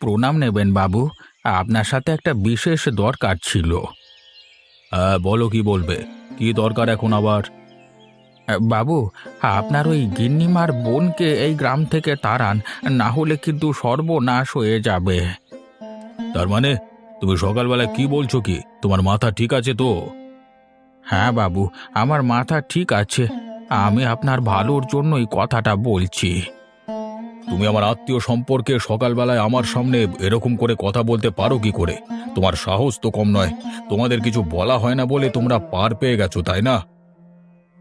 প্রণাম নেবেন বাবু। আপনার সাথে একটা বিশেষ দরকার ছিল। হ্যাঁ বলো কি বলবে? কি দরকার এখন আবার? বাবু, আপনার ওই গিন্নিমার বোনকে এই গ্রাম থেকে তাড়ান, না হলে কিন্তু সর্বনাশ হয়ে যাবে। তার মানে তুমি সকালবেলা কি বলছো কি? তোমার মাথা ঠিক আছে তো? হ্যাঁ বাবু, আমার মাথা ঠিক আছে। আমি আপনার ভালোর জন্যই কথাটা বলছি। তুমি আমার আত্মীয় সম্পর্কে সকালবেলায় আমার সামনে এরকম করে কথা বলতে পারো কি করে? তোমার সাহস তো কম নয়। তোমাদের কিছু বলা হয় না বলে তোমরা পার পেয়ে গেছো, তাই না?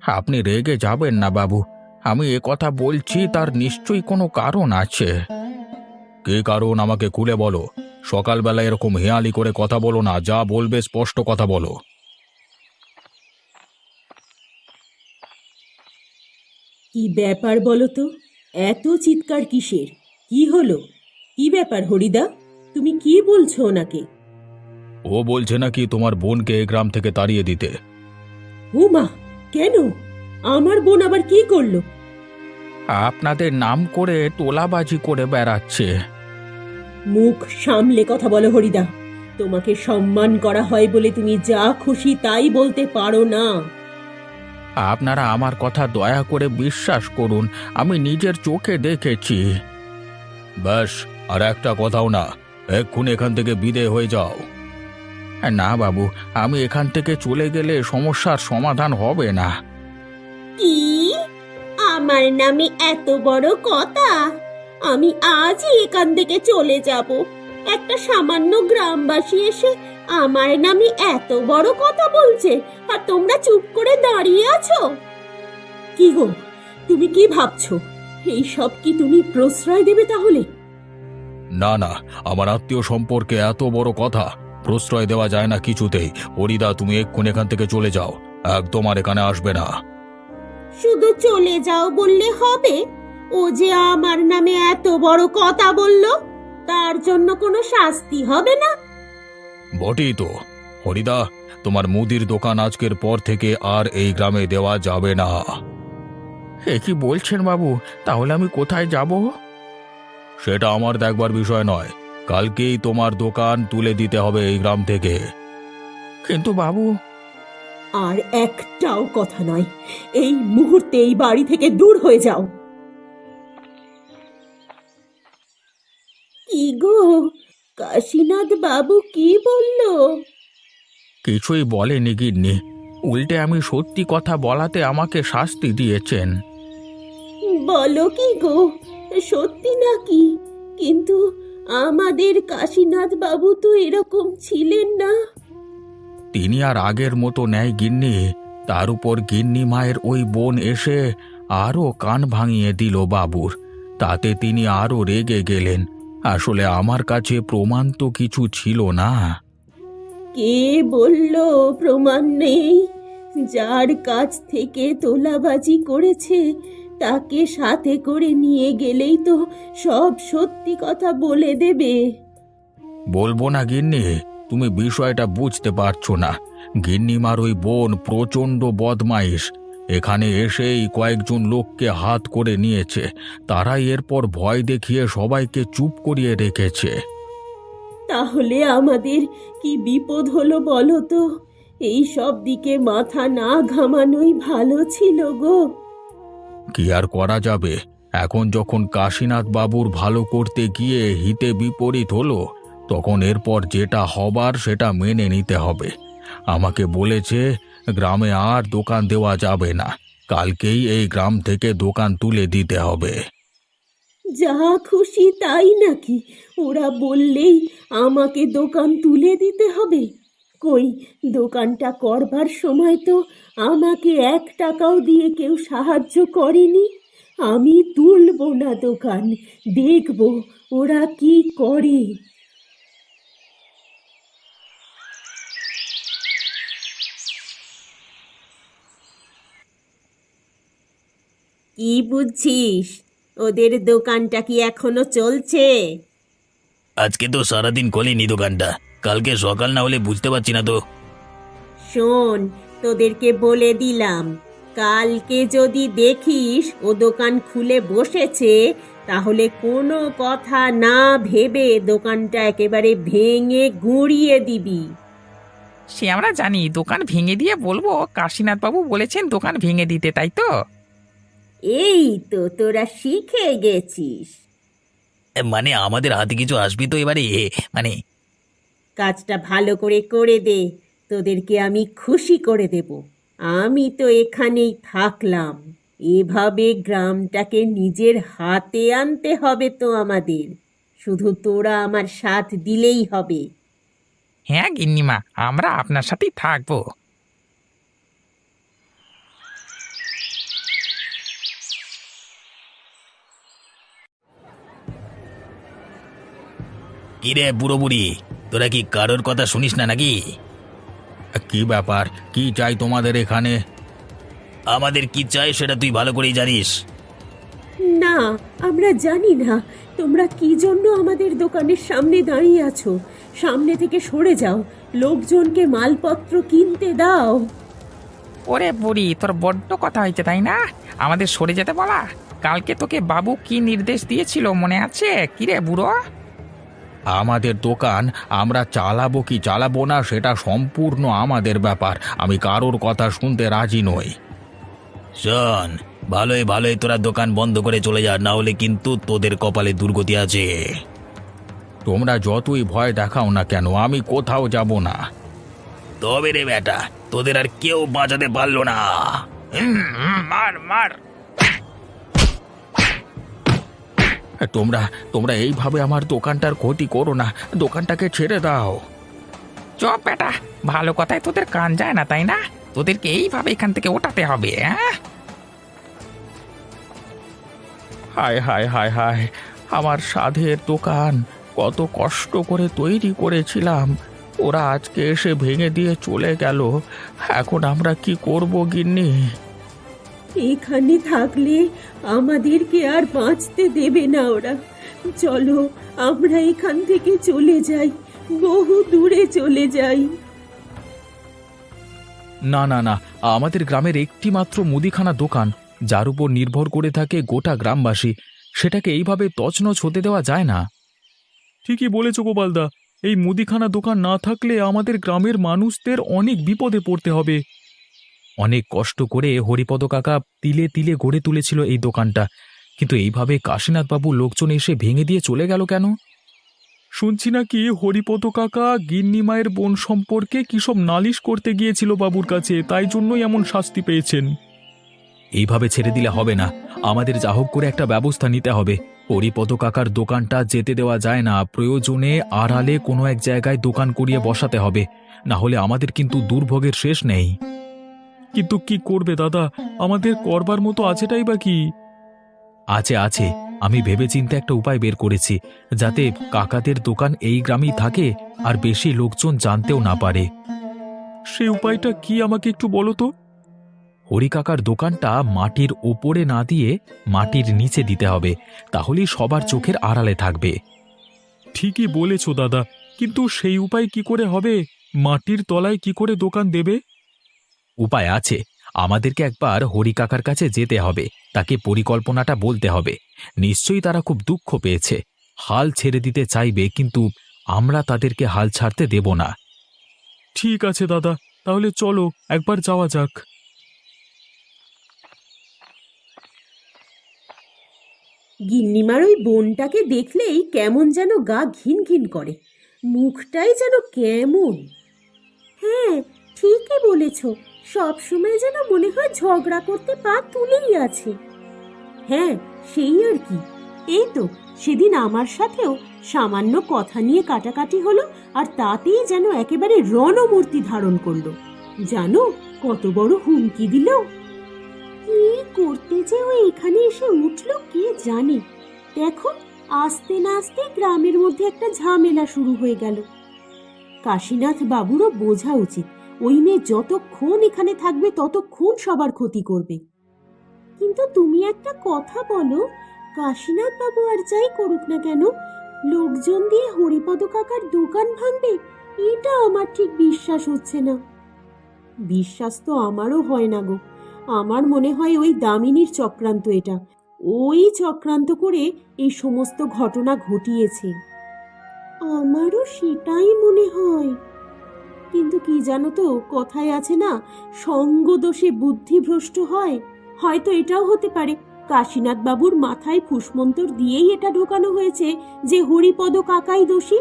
আপনি রেগে যাবেন না, বাবু। আমি এ কথা বলছি, তার নিশ্চয়ই কোনো কারণ আছে। কে কারণ আমাকে খুলে বলো? সকালবেলা এরকম হেয়ালি করে কথা বলো না, যা বলবে স্পষ্ট কথা বলো। কি ব্যাপার বলো তো? এত চিৎকার কিসের? কি হলো? কি ব্যাপার হরিদা? তুমি কি বলছো ওনাকে? ও বলছে নাকি তোমার বোনকে এই গ্রাম থেকে তাড়িয়ে দিতে। উমা কেন? আমার বোন আবার কি করল? আপনাদের নাম করে তোলাবাজি করে বেড়াচ্ছে। মুখ সামলে কথা বলো হরিদা। তোমাকে সম্মান করা হয় বলে তুমি যা খুশি তাই বলতে পারো না। আপনারা আমার কথা দয়া করে বিশ্বাস করুন আমি নিজের চোখে দেখেছি। ব্যাস আর একটা কথাও না। এক্ষুনি এখান থেকে বিদে হয়ে যাও। না বাবু আমি এখান থেকে চলে গেলে সমস্যার সমাধান হবে না। কি? আমার নামে এত বড় কথা? আমি আজই এখান থেকে চলে যাব। একটা সামান্য গ্রামবাসী এসে আমার নামে এত বড় কথা বলছে আর তোমরা চুপ করে দাঁড়িয়ে আছো? কি গো তুমি কি ভাবছ? এই সব কি তুমি প্রশ্রয় দেবে তাহলে? না না আমার আত্মীয় সম্পর্কে এত বড় কথা প্রশ্রয় দেওয়া যায় না কিছুতেই। হরিদা তুমি এক্ষুনি এখান থেকে চলে যাও। একদম আর এখানে আসবে না। শুধু চলে যাও বললে হবে? ও যে আমার নামে এত বড় কথা বলল তার জন্য কোনো শাস্তি হবে না? বটেই তো। হরিদা তোমার মুদির দোকান আজকের পর থেকে আর এই গ্রামে দেওয়া যাবে না। এ কি বলছেন বাবু? তাহলে আমি কোথায় যাব? সেটা আমার দেখবার বিষয় নয়। কালকেই তোমার দোকান তুলে দিতে হবে এই গ্রাম থেকে। কিন্তু বাবু আর একটাও কথা নয়। এই মুহূর্তে এই বাড়ি থেকে দূর হয়ে যাও। কি গো? কাশীনাথ বাবু কি বলল? কিছুই বলেনি গিন্নি। উল্টে আমি সত্যি কথা বলাতে আমাকে শাস্তি দিয়েছেন। বলো কি গো? সত্যি নাকি? কিন্তু আমাদের কাশীনাথ বাবু তো এরকম ছিলেন না। তিনি আর আগের মতো নেয় গিন্নি। তার উপর গিন্নি মায়ের ওই বোন এসে আরও কান ভাঙিয়ে দিল বাবুর। তাতে তিনি আরও রেগে গেলেন। আসলে আমার কাছে প্রমাণ তো কিছু ছিল না। কে বলল প্রমাণ নেই? যার কাছ থেকে তোলাবাজি করেছে তাকে সাথে করে নিয়ে গেলেই তো সব সত্যি কথা বলে দেবে। বলব না গিন্নি তুমি বিষয়টা বুঝতে পারছ না। গিন্নিমার ওই বোন প্রচণ্ড বদমাইশ। এখানে এসেই কয়েকজন লোককে হাত করে নিয়েছে। তারাই এরপর ভয় দেখিয়ে সবাইকে চুপ করিয়ে রেখেছে। তাহলে আমাদের কি বিপদ হলো বলো তো? এই সব দিকে মাথা না ঘামানোই ভালো ছিল গো। কি আর করা যাবে? এখন যখন কাশীনাথ বাবুর ভালো করতে গিয়ে হিতে বিপরীত হলো তখন এরপর যেটা হবার সেটা মেনে নিতে হবে। আমাকে বলেছে গ্রামে আর দোকান দেওয়া যাবে না। কালকেই এই গ্রাম থেকে দোকান তুলে দিতে হবে। যা খুশি তাই নাকি? ওরা বললেই আমাকে দোকান তুলে দিতে হবে। কই, দোকানটা করবার সময় তো আমাকে এক টাকাও দিয়ে কেউ সাহায্য করেনি। আমি তুলবো না দোকান, দেখব ওরা কি করে। কি বুঝছিস? ওদের দোকানটা কি এখনও চলছে? আজকে তো সারাদিন খোলেনি দোকানটা। কালকে সকাল না হলে বুঝতে পারছি না তো। শোন তোদেরকে বলে দিলাম কালকে যদি দেখিস ও দোকান খুলে বসেছে তাহলে কোনো কথা না ভেবে দোকানটা একেবারে ভেঙে গুঁড়িয়ে দিবি। সে আমরা জানি দোকান ভেঙে দিয়ে বলব কাশীনাথ বাবু বলেছেন দোকান ভেঙে দিতে তাই তো? এই তো তোরা শিখে গেছিস। মানে আমাদের হাতে কিছু আসবি তো এবারে? মানে কাজটা ভালো করে করে দে তোদেরকে আমি খুশি করে দেব। আমি তো এখানেই থাকলাম। এভাবে গ্রামটাকে নিজের হাতে আনতে হবে তো আমাদের। শুধু তোরা আমার সাথ দিলেই হবে। হ্যাঁ গিন্নিমা আমরা আপনার সাথেই থাকব। কিরে বুড়ো বুড়ি তোরা কি কারোর কথা শুনিস না নাকি? কি ব্যাপার? কি চাই তোমাদের এখানে? আমাদের কি চাই সেটা তুই ভালো করেই জানিস। না আমরা জানি না। তোমরা কি জন্য আমাদের দোকানের সামনে দাঁড়িয়ে আছো? সামনে থেকে সরে যাও। লোকজনকে মালপত্র কিনতে দাও। ওরে বুড়ি তোর বড্ড কথা হয়েছে তাই না? আমাদের সরে যেতে বলা। কালকে তোকে বাবু কি নির্দেশ দিয়েছিল মনে আছে? কিরে বুড়ো? আমাদের দোকান আমরা চালাবো কি চালাবো না সেটা সম্পূর্ণ আমাদের ব্যাপার। আমি কারোর কথা শুনতে রাজি নই। শোন ভালোই ভালোই তোরা দোকান বন্ধ করে চলে যা না হলে কিন্তু তোদের কপালে দুর্গতি আছে। তোমরা যতই ভয় দেখাও না কেন আমি কোথাও যাব না। তবে রে বেটা তোদের আর কেউ বাঁচাতে পারল না। মার মার। তোমরা তোমরা এইভাবে আমার দোকানটার ক্ষতি করো না। দোকানটাকে ছেড়ে দাও। চপ বেটা ভালো কথায় তোদের কান যায় না তাই না? তোদেরকে এইভাবে এখান থেকে ওঠাতে হবে হ্যাঁ? হায় হায় হায় হায় আমার সাধের দোকান কত কষ্ট করে তৈরি করেছিলাম। ওরা আজকে এসে ভেঙে দিয়ে চলে গেল। এখন আমরা কি করব গিন্নি? এখানে থাকলে আমাদেরকে আর বাঁচতে দেবে না ওরা। চলো আমরা এখান থেকে চলে যাই বহু দূরে চলে যাই। না না না আমাদের গ্রামের একটি মাত্র মুদিখানা দোকান যার উপর নির্ভর করে থাকে গোটা গ্রামবাসী সেটাকে এইভাবে তছনছ হতে দেওয়া যায় না। ঠিকই বলেছ গোপালদা এই মুদিখানা দোকান না থাকলে আমাদের গ্রামের মানুষদের অনেক বিপদে পড়তে হবে। অনেক কষ্ট করে হরিপদ কাকা তিলে তিলে গড়ে তুলেছিল এই দোকানটা। কিন্তু এইভাবে কাশীনাথবাবু লোকজন এসে ভেঙে দিয়ে চলে গেল কেন? শুনছি নাকি হরিপদ কাকা গিন্নি মায়ের বোন সম্পর্কে কি সব নালিশ করতে গিয়েছিল বাবুর কাছে তাই জন্যই এমন শাস্তি পেয়েছেন। এইভাবে ছেড়ে দিলে হবে না। আমাদের যা হোক করে একটা ব্যবস্থা নিতে হবে। হরিপদ কাকার দোকানটা যেতে দেওয়া যায় না। প্রয়োজনে আড়ালে কোনো এক জায়গায় দোকান করিয়ে বসাতে হবে। না হলে আমাদের কিন্তু দুর্ভোগের শেষ নেই। কিন্তু কি করবে দাদা? আমাদের করবার মতো আছেটাই বা কি? আছে আছে। আমি ভেবেচিন্তে একটা উপায় বের করেছি যাতে কাকাদের দোকান এই গ্রামেই থাকে আর বেশি লোকজন জানতেও না পারে। সেই উপায়টা কি আমাকে একটু বলো তো? হরিকাকার দোকানটা মাটির ওপরে না দিয়ে মাটির নিচে দিতে হবে তাহলেই সবার চোখের আড়ালে থাকবে। ঠিকই বলেছ দাদা। কিন্তু সেই উপায় কি করে হবে? মাটির তলায় কি করে দোকান দেবে? উপায় আছে। আমাদেরকে একবার হরিকাকার কাছে যেতে হবে। তাকে পরিকল্পনাটা বলতে হবে। নিশ্চয়ই তারা খুব দুঃখ পেয়েছে। হাল ছেড়ে দিতে চাইবে কিন্তু আমরা তাদেরকে হাল ছাড়তে দেব না। ঠিক আছে দাদা। তাহলে চলো একবার যাওয়া যাক। গিন্নিমার ওই বোনটাকে দেখলেই কেমন যেন গা ঘিন ঘিন করে। মুখটাই যেন কেমন। হ্যাঁ ঠিকই বলেছ। সবসময় যেন মনে হয় ঝগড়া করতে পা তুলেই আছে। হ্যাঁ সেই আর কি। এই তো, সেদিন আমার সাথেও সামান্য কথা নিয়ে কাটাকাটি হলো আর তাতেই যেন একেবারে রণমূর্তি ধারণ করল। জানো, কত বড় হুমকি দিল। কি করতে যে ও এখানে এসে উঠল কে জানে। দেখো, আস্তে না আস্তে গ্রামের মধ্যে একটা ঝামেলা শুরু হয়ে গেল। কাশীনাথ বাবুরও বোঝা উচিত। ওই মেয়ে যতক্ষণ এখানে থাকবে, ততক্ষণ সবার ক্ষতি করবে। কিন্তু তুমি একটা কথা বলো কাশীনাথ বাবু আর যাই করুক না কেন, লোকজন দিয়ে হরিপদ কাকার দোকান ভাঙবে, এটা আমার ঠিক বিশ্বাস হচ্ছে না। বিশ্বাস তো আমারও হয় না গো। আমার মনে হয় ওই দামিনীর চক্রান্ত এটা। ওই চক্রান্ত করে এই সমস্ত ঘটনা ঘটিয়েছে। আমারও সেটাই মনে হয়। কিন্তু কি জানো তো, কথায় আছে না সঙ্গ দোষে বুদ্ধিভ্রষ্ট হয়। হয়তো এটাও হতে পারে। কাশীনাথ বাবুর মাথায় ফুসমন্তর দিয়েই এটা ঢোকানো হয়েছে যে হরিপদ কাকাই দোষী।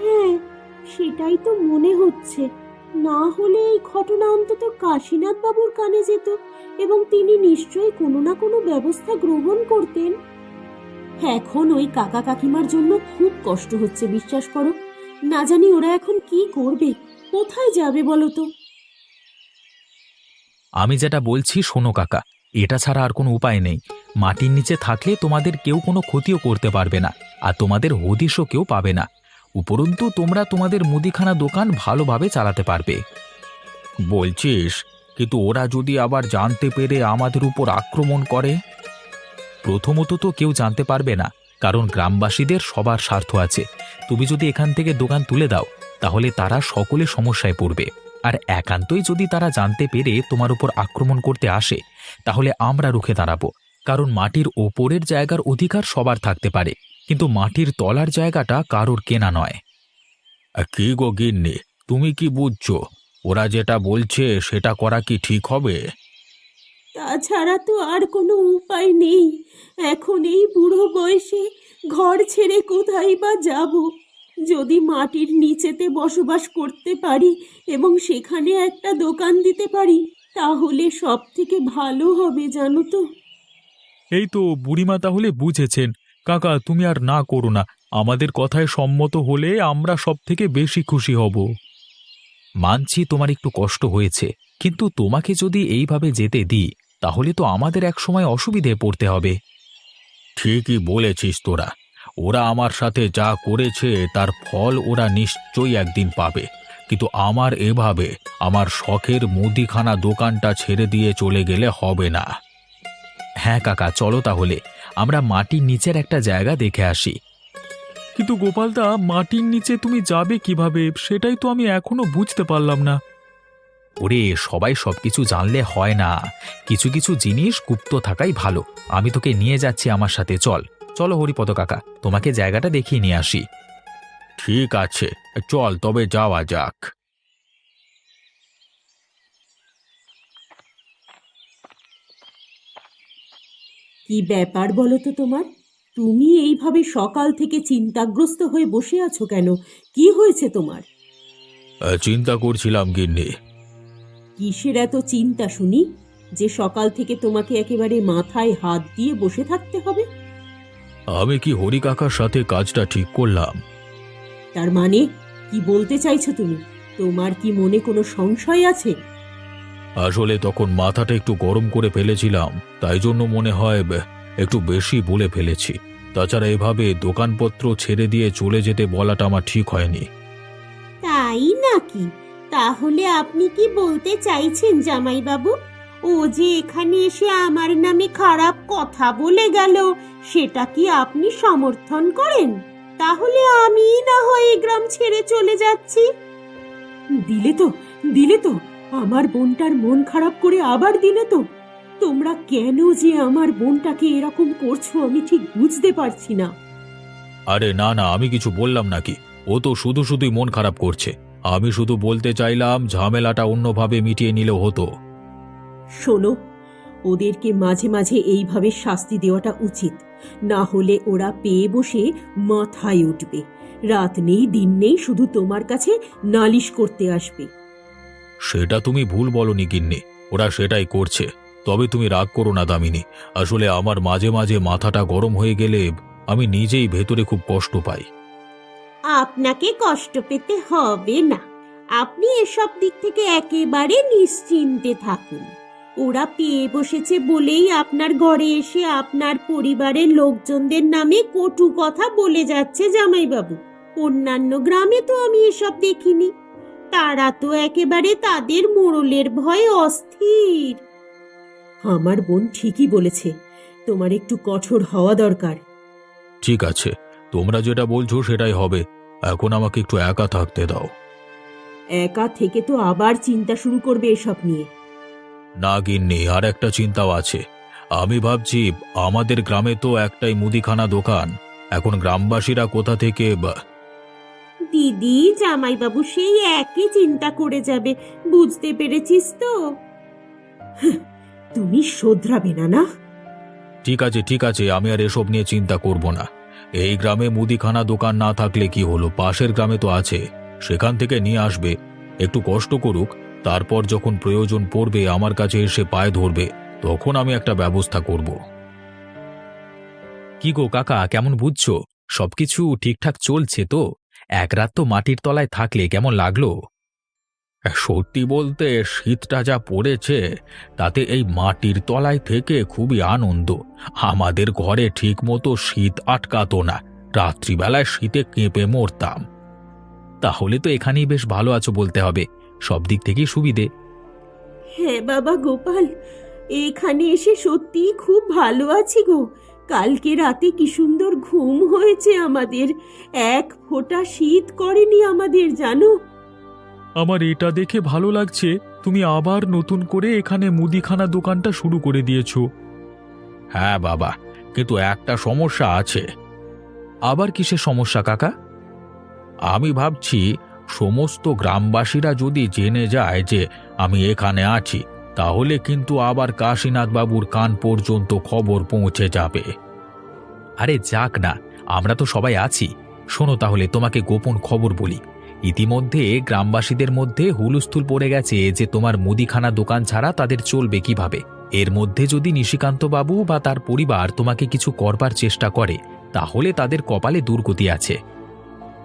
হ্যাঁ সেটাই তো মনে হচ্ছে। না হলে এই ঘটনা অন্তত কাশীনাথ বাবুর কানে যেত এবং তিনি নিশ্চয়ই কোনো না কোনো ব্যবস্থা গ্রহণ করতেন। এখন ওই কাকা কাকিমার জন্য খুব কষ্ট হচ্ছে, বিশ্বাস করো। না জানি ওরা এখন কি করবে। কোথায় যাবে বলো তো? আমি যেটা বলছি শোনো কাকা, এটা ছাড়া আর কোনো উপায় নেই। মাটির নিচে থাকলে তোমাদের কেউ কোনো ক্ষতিও করতে পারবে না, আর তোমাদের হদিশও কেউ পাবে না। উপরন্তু তোমরা তোমাদের মুদিখানা দোকান ভালোভাবে চালাতে পারবে। বলছিস, কিন্তু ওরা যদি আবার জানতে পেরে আমাদের উপর আক্রমণ করে? প্রথমত তো কেউ জানতে পারবে না, কারণ গ্রামবাসীদের সবার স্বার্থ আছে। তুমি যদি এখান থেকে দোকান তুলে দাও, তাহলে তারা সকলে সমস্যায় পড়বে। আর একান্তই যদি তারা জানতে পেরে তোমার উপর আক্রমণ করতে আসে, তাহলে আমরা রুখে দাঁড়াবো। কারণ মাটির ওপরের জায়গার অধিকার সবার থাকতে পারে, কিন্তু মাটির তলার জায়গাটা কারোর কেনা নয়। কি গো গিন্নি, তুমি কি বুঝছ? ওরা যেটা বলছে সেটা করা কি ঠিক হবে? তাছাড়া তো আর কোনো উপায় নেই। এখন এই বুড়ো বয়সে ঘর ছেড়ে কোথায় বা যাব? যদি মাটির নিচেতে বসবাস করতে পারি এবং সেখানে একটা দোকান দিতে পারি, তাহলে সব থেকে ভালো হবে, জানো তো। এই তো বুড়িমা তাহলে বুঝেছেন। কাকা, তুমি আর না করো না। আমাদের কথায় সম্মত হলে আমরা সব থেকে বেশি খুশি হব। মানছি তোমার একটু কষ্ট হয়েছে, কিন্তু তোমাকে যদি এইভাবে যেতে দিই তাহলে তো আমাদের একসময় অসুবিধে পড়তে হবে। ঠিকই বলেছিস তোরা। ওরা আমার সাথে যা করেছে তার ফল ওরা নিশ্চয়ই একদিন পাবে। কিন্তু আমার এভাবে আমার শখের মুদিখানা দোকানটা ছেড়ে দিয়ে চলে গেলে হবে না। হ্যাঁ কাকা চলো তাহলে। আমরা মাটির নিচের একটা জায়গা দেখে আসি। কিন্তু গোপালদা মাটির নিচে তুমি যাবে কীভাবে? সেটাই তো আমি এখনও বুঝতে পারলাম না। ওরে সবাই সবকিছু জানলে হয় না। কিছু কিছু জিনিস গুপ্ত থাকাই ভালো। আমি তোকে নিয়ে যাচ্ছি আমার সাথে চল। চলো হরিপদ কাকা তোমাকে জায়গাটা দেখিয়ে নিয়ে আসি। ঠিক আছে চল তবে যাওয়া যাক। কি ব্যাপার বলো তো তোমার? তুমি এইভাবে সকাল থেকে চিন্তাগ্রস্ত হয়ে বসে আছো কেন? কি হয়েছে তোমার? চিন্তা করছিলাম গিন্নি। কিসের এত চিন্তা শুনি? যে সকাল থেকে তোমাকে একেবারে মাথায় হাত দিয়ে বসে থাকতে হবে? আমি কি হরি কাকার সাথে কাজটা ঠিক করলাম? তার মানে কি বলতে চাইছো তুমি? তোমার কি মনে কোনো সংশয় আছে? আসলে তখন মাথাটা একটু গরম করে ফেলেছিলাম তাই জন্য মনে হয় বে- একটু বেশি বলে ফেলেছি। তাছাড়া এভাবে দোকানপত্র ছেড়ে দিয়ে চলে যেতে বলাটা আমার ঠিক হয়নি। তাই নাকি? তাহলে আপনি কি বলতে চাইছেন জামাইবাবু? ও যে এখানে এসে আমার নামে খারাপ কথা বলে গেল, সেটা কি আপনি সমর্থন করেন? তাহলে আমি না হয় গ্রাম ছেড়ে চলে যাচ্ছি। দিলে তো দিলে তো, আমার বোনটার মন খারাপ করে আবার দিলে তো। তোমরা কেন যে আমার বোনটাকে এরকম করছ আমি ঠিক বুঝতে পারছি না। আরে না না, আমি কিছু বললাম নাকি? ও তো শুধু শুধুই মন খারাপ করছে। আমি শুধু বলতে চাইলাম ঝামেলাটা অন্যভাবে মিটিয়ে নিলেও হতো। শোনো ওদেরকে মাঝে মাঝে এইভাবে শাস্তি দেওয়াটা উচিত। না হলে ওরা পেয়ে বসে মাথায় উঠবে। রাত নেই দিন নেই শুধু তোমার কাছে নালিশ করতে আসবে। সেটা তুমি ভুল বলনি গিন্নি। ওরা সেটাই করছে। তবে তুমি রাগ করো না দামিনী। আসলে আমার মাঝে মাঝে মাথাটা গরম হয়ে গেলে আমি নিজেই ভেতরে খুব কষ্ট পাই। আপনাকে কষ্ট পেতে হবে না। আপনি এসব দিক থেকে একেবারে নিশ্চিন্তে থাকুন। ওরা পেয়ে বসেছে বলেই আপনার ঘরে এসে আপনার পরিবারের লোকজনদের নামে কটু কথা বলে যাচ্ছে জামাইবাবু। অন্যান্য গ্রামে তো আমি এসব দেখিনি। তারা তো একেবারে তাদের মোড়লের ভয়ে অস্থির। আমার বোন ঠিকই বলেছে তোমার একটু কঠোর হওয়া দরকার। ঠিক আছে। তোমরা যেটা বলছো সেটাই হবে। এখন আমাকে একটু একা থাকতে দাও। একা থেকে তো আবার চিন্তা শুরু করবে এসব নিয়ে। না গিন্নি আর একটা চিন্তাও আছে। আমি ভাবছি আমাদের গ্রামে তো একটাই মুদিখানা দোকান। এখন গ্রামবাসীরা কোথা থেকে বা- দিদি জামাইবাবু সেই একই চিন্তা করে যাবে। বুঝতে পেরেছিস তো? হাহ, তুমি শোধরাবে না না? ঠিক আছে ঠিক আছে আমি আর এসব নিয়ে চিন্তা করব না। এই গ্রামে মুদিখানা দোকান না থাকলে কি হলো? পাশের গ্রামে তো আছে। সেখান থেকে নিয়ে আসবে। একটু কষ্ট করুক। তারপর যখন প্রয়োজন পড়বে, আমার কাছে এসে পায়ে ধরবে। তখন আমি একটা ব্যবস্থা করব। কি গো কাকা, কেমন বুঝছ? সবকিছু ঠিকঠাক চলছে তো? এক রাত তো মাটির তলায় থাকলে কেমন লাগল? সত্যি বলতে শীতটা যা পড়েছে, তাতে এই মাটির তলায় থেকে খুবই আনন্দ। আমাদের ঘরে ঠিকমতো শীত আটকাতো না। রাত্রিবেলায় শীতে কেঁপে মরতাম। তাহলে তো এখানেই বেশ ভালো আছো বলতে হবে। সব দিক থেকেই সুবিধে। হ্যাঁ বাবা গোপাল, এখানে এসে সত্যিই খুব ভালো আছি গো। কালকে রাতে কি সুন্দর ঘুম হয়েছে আমাদের। এক ফোঁটা শীত করেনি আমাদের, জানো? আমার এটা দেখে ভালো লাগছে তুমি আবার নতুন করে এখানে মুদিখানা দোকানটা শুরু করে দিয়েছ। হ্যাঁ বাবা কিন্তু একটা সমস্যা আছে। আবার কিসের সমস্যা কাকা? আমি ভাবছি সমস্ত গ্রামবাসীরা যদি জেনে যায় যে আমি এখানে আছি তাহলে কিন্তু আবার কাশীনাথ বাবুর কান পর্যন্ত খবর পৌঁছে যাবে। আরে যাক না আমরা তো সবাই আছি। শোনো তাহলে তোমাকে গোপন খবর বলি। ইতিমধ্যে গ্রামবাসীদের মধ্যে হুলুস্থুল পড়ে গেছে যে তোমার মুদিখানা দোকান ছাড়া তাদের চলবে কীভাবে। এর মধ্যে যদি নিশিকান্ত বাবু বা তার পরিবার তোমাকে কিছু করবার চেষ্টা করে, তাহলে তাদের কপালে দুর্গতি আছে।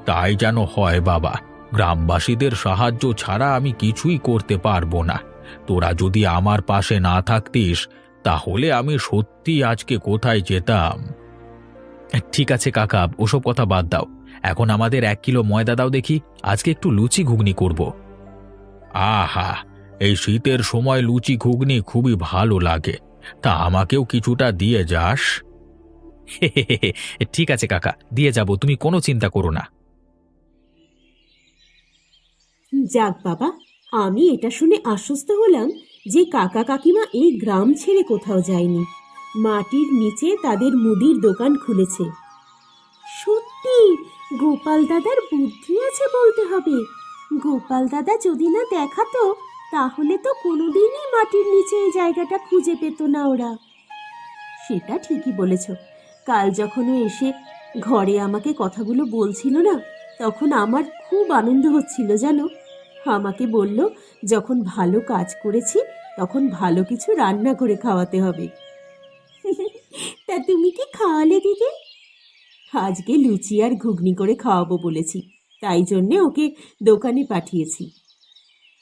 তাই যেন হয় বাবা, গ্রামবাসীদের সাহায্য ছাড়া আমি কিছুই করতে পারব না। তোরা যদি আমার পাশে না থাকতিস, তাহলে আমি সত্যি আজকে কোথায় যেতাম? ঠিক আছে কাকা, ওসব কথা বাদ দাও। এখন আমাদের এক কিলো ময়দা দাও দেখি, আজকে একটু লুচি ঘুগনি করব। আহা, এই শীতের সময় লুচি ঘুগনি খুবই ভালো লাগে। তা আমাকেও কিছুটা দিয়ে যাস। ঠিক আছে কাকা, দিয়ে যাব, তুমি কোনো চিন্তা করো না। যাক বাবা, আমি এটা শুনে আশ্বস্ত হলাম যে কাকা কাকিমা এই গ্রাম ছেড়ে কোথাও যায়নি। মাটির নিচে তাদের মুদির দোকান খুলেছে। সত্যি? গোপাল দাদার বুদ্ধি আছে বলতে হবে। গোপাল দাদা যদি না দেখাতো, তাহলে তো কোনোদিনই মাটির নিচে এই জায়গাটা খুঁজে পেত না ওরা। সেটা ঠিকই বলেছ। কাল যখন এসে ঘরে আমাকে কথাগুলো বলছিল না, তখন আমার খুব আনন্দ হচ্ছিল, জানো? আমাকে বলল, যখন ভালো কাজ করেছি, তখন ভালো কিছু রান্না করে খাওয়াতে হবে। তা তুমি কি খাওয়ালে দিদি? আজকে লুচি আর ঘুগনি করে খাওয়াবো বলেছি। তাই জন্যে ওকে দোকানে পাঠিয়েছি।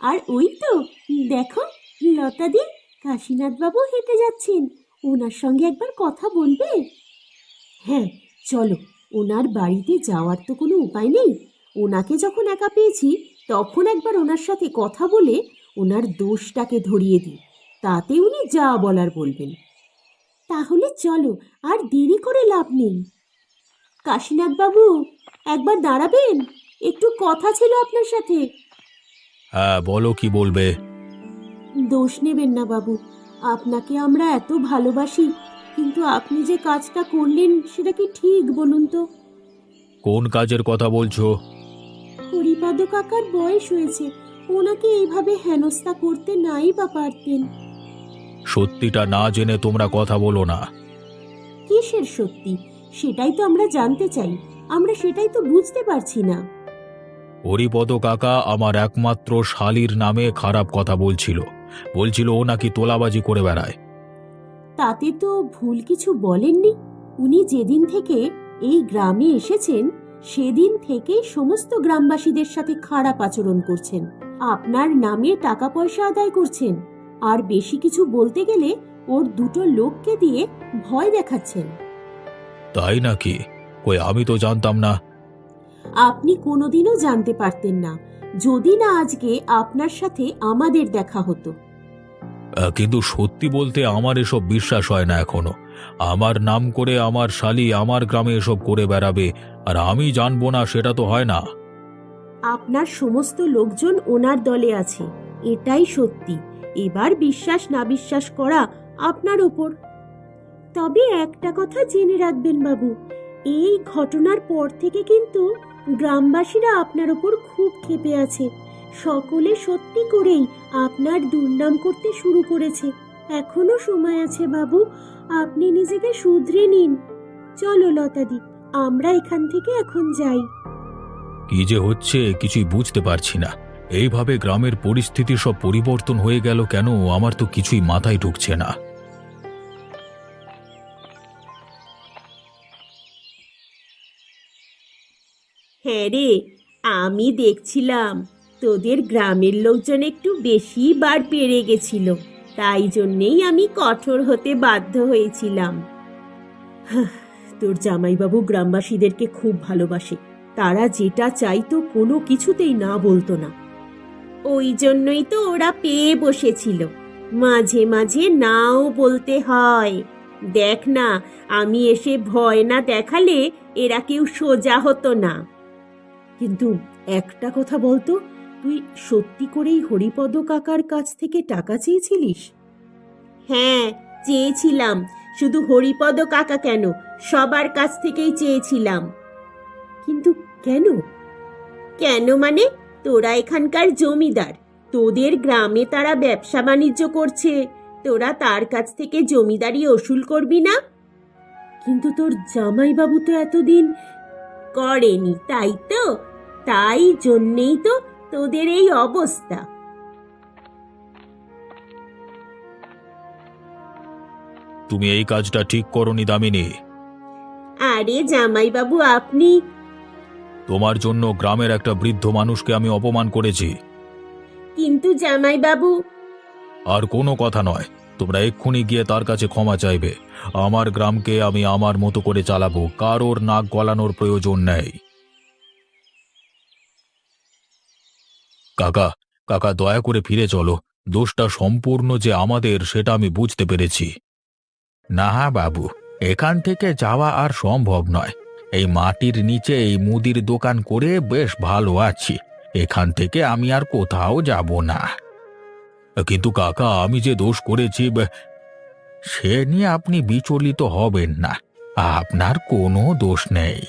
আর ওই তো, দেখো লতাদি কাশীনাথ বাবু হেঁটে যাচ্ছেন। ওনার সঙ্গে একবার কথা বলবে? হ্যাঁ চলো, ওনার বাড়িতে যাওয়ার তো কোনো উপায় নেই। ওনাকে যখন একা পেয়েছি, তখন একবার ওনার সাথে কথা বলে ওনার দোষটাকে ধরিয়ে দিই। তাতে উনি যা বলার বলবেন। তাহলে চলো, আর দেরি করে লাভ নেই। কাশীনাথ বাবু একবার দাঁড়াবেন? একটু কথা ছিল আপনার সাথে। হ্যাঁ বলো কি বলবে। দোষ নেবেন না বাবু আপনাকে আমরা এত ভালোবাসি কিন্তু আপনি যে কাজটা করলেন সেটা কি ঠিক বলুন তো? কোন কাজের কথা বলছো? হরিপাদ কাকার বয়স হয়েছে ওনাকে এইভাবে হেনস্থা করতে নাই বা পারতেন। সত্যিটা না জেনে তোমরা কথা বলো না। কিসের সত্যি? সেটাই তো আমরা জানতে চাই। আমরা সেটাই তো বুঝতে পারছি না। হরিপদ কাকা আমার একমাত্র শালির নামে খারাপ কথা বলছিল। বলছিল ও নাকি তোলাবাজি করে বেড়ায়। তাতে তো ভুল কিছু বলেননি। উনি যেদিন থেকে এই গ্রামে এসেছেন সেদিন থেকেই সমস্ত গ্রামবাসীদের সাথে খারাপ আচরণ করছেন। আপনার নামে টাকা পয়সা আদায় করছেন। আর বেশি কিছু বলতে গেলে ওর দুটো লোককে দিয়ে ভয় দেখাচ্ছেন। তাই নাকি? কই আমি তো জানতাম না। আপনি কোনোদিনও জানতে পারতেন না যদি না আজকে আপনার সাথে আমাদের দেখা হতো। আহ, কিন্তু সত্যি বলতে আমার এসব বিশ্বাস হয় না এখনও। আমার নাম করে আমার শালি আমার গ্রামে এসব করে বেড়াবে আর আমি জানব না সেটা তো হয় না। আপনার সমস্ত লোকজন ওনার দলে আছে এটাই সত্যি। এবার বিশ্বাস না বিশ্বাস করা আপনার উপর তবে একটা কথা জেনে রাখবেন বাবু, এই ঘটনার পর থেকে কিন্তু গ্রামবাসীরা আপনার ওপর খুব ক্ষেপে আছে। সকলে সত্যি করেই আপনার দুর্নাম করতে শুরু করেছে। এখনও সময় আছে বাবু, আপনি নিজেকে শুধরে নিন। চলো লতাদি, আমরা এখান থেকে এখন যাই। কি যে হচ্ছে কিছুই বুঝতে পারছি না। এইভাবে গ্রামের পরিস্থিতি সব পরিবর্তন হয়ে গেল কেন? আমার তো কিছুই মাথায় ঢুকছে না। হ্যাঁ রে, আমি দেখছিলাম। তোদের গ্রামের লোকজন একটু বেশি বার পেরে গেছিল, তাই জন্যেই আমি কঠোর হতে বাধ্য হয়েছিলাম। তোর জামাইবাবু গ্রামবাসীদেরকে খুব ভালোবাসে। তারা যেটা চাইতো কোনো কিছুতেই না বলতো না। ওই জন্যই তো ওরা পেয়ে বসেছিল। মাঝে মাঝে নাও বলতে হয়। দেখ না, আমি এসে ভয় না দেখালে এরা কেউ সোজা হতো না। কিন্তু একটা কথা বলতো তুই সত্যি করেই হরিপদ কাকার কাছ থেকে টাকা চেয়েছিলিস? হ্যাঁ চেয়েছিলাম। শুধু হরিপদ কাকা কেন? সবার কাছ থেকেই চেয়েছিলাম। কিন্তু কেন? কেন মানে? তোরা এখানকার জমিদার। তোদের গ্রামে তারা ব্যবসা বাণিজ্য করছে। তোরা তার কাছ থেকে জমিদারি ওসুল করবি না? কিন্তু তোর জামাইবাবু তো এতদিন করেনি তাই তো? তাই জন্যেই তো তোদের এই অবস্থা। তুমি এই কাজটা ঠিক করনি দামিনী। আরে জামাইবাবু আপনি? তোমার জন্য গ্রামের একটা বৃদ্ধ মানুষকে আমি অপমান করেছি। কিন্তু জামাইবাবু? আর কোনো কথা নয়। তোমরা এক্ষুনি গিয়ে তার কাছে ক্ষমা চাইবে। আমার গ্রামকে আমি আমার মতো করে চালাবো, কারোর নাক গলানোর প্রয়োজন নেই। কাকা কাকা, দয়া করে ফিরে চলো। দোষটা সম্পূর্ণ যে আমাদের, সেটা আমি বুঝতে পেরেছি। না হ্যাঁ বাবু, এখান থেকে যাওয়া আর সম্ভব নয়। এই মাটির নিচে এই মুদির দোকান করে বেশ ভালো আছি। এখান থেকে আমি আর কোথাও যাব না। কিন্তু কাকা, আমি যে দোষ করেছি সে নিয়ে আপনি বিচলিত হবেন না। আপনার কোনো দোষ নেই।